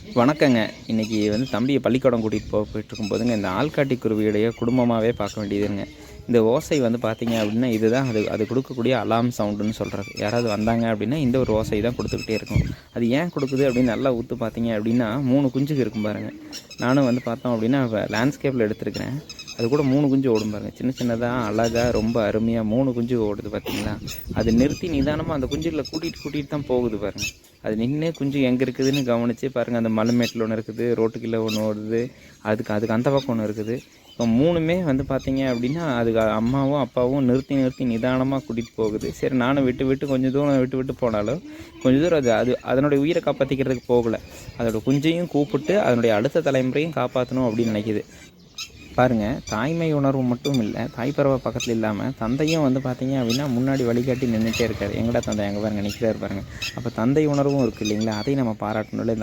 வணக்கங்க. இன்றைக்கி வந்து தம்பியை பள்ளிக்கூடம் கூட்டிகிட்டு போக போயிட்டுருக்கும் போதுங்க இந்த ஆள்காட்டி குருவியுடைய குடும்பமாகவே பார்க்க வேண்டியதுங்க. இந்த ஓசை வந்து பார்த்தீங்க அப்படின்னா இதுதான் அது அது கொடுக்கக்கூடிய அலாம் சவுண்டுன்னு சொல்கிறது யாராவது வந்தாங்க அப்படின்னா இந்த ஒரு ஓசை தான் கொடுத்துக்கிட்டே இருக்கும். அது ஏன் கொடுக்குது அப்படின்னு நல்லா ஊற்று பார்த்தீங்க அப்படின்னா மூணு குஞ்சுக்கு இருக்கும் பாருங்கள் நானும் வந்து பார்த்தோம் அப்படின்னா லேண்ட்ஸ்கேப்பில் எடுத்துருக்கிறேன். அது கூட மூணு குஞ்சு ஓடும் பாருங்க. சின்ன சின்னதாக அழகாக ரொம்ப அருமையாக மூணு குஞ்சு ஓடுது பார்த்தீங்களா அது நிறுத்தி நிதானமாக அந்த குஞ்சுகளை கூட்டிகிட்டு கூட்டிகிட்டு தான் போகுது பாருங்கள் அது நின்று குஞ்சு எங்கே இருக்குதுன்னு கவனித்து பாருங்கள் அந்த மலைமேட்டில் ஒன்று இருக்குது ரோட்டுக்குள்ளே ஒன்று ஓடுது. அதுக்கு அதுக்கு அந்த பக்கம் ஒன்று இருக்குது. இப்போ மூணுமே வந்து பார்த்தீங்க அப்படின்னா அதுக்கு அம்மாவும் அப்பாவும் நிறுத்தி நிறுத்தி நிதானமாக கூட்டிகிட்டு போகுது. சரி நானும் விட்டு விட்டு கொஞ்சம் தூரம் விட்டு விட்டு போனாலும் கொஞ்சம் தூரம் அது அது அதனுடைய உயிரை காப்பாற்றிக்கிறதுக்கு போகலை. அதோட குஞ்சையும் கூப்பிட்டு அதனுடைய அடுத்த தலைமுறையும் காப்பாற்றணும் அப்படின்னு நினைக்குது. பாருங்கள் தாய்மை உணர்வு மட்டும் இல்லை தாய்ப்பறவை பக்கத்தில் இல்லாமல் தந்தையும் வந்து பார்த்தீங்க அப்படின்னா முன்னாடி வழிகாட்டி நின்றுட்டே இருக்கார். எங்கடா தந்தை? அங்கே பாருங்க நிற்கிறார் பாருங்க. அப்போ தந்தை உணர்வும் இருக்குது இல்லைங்களா? அதையும் நம்ம பாராட்டணும் இந்த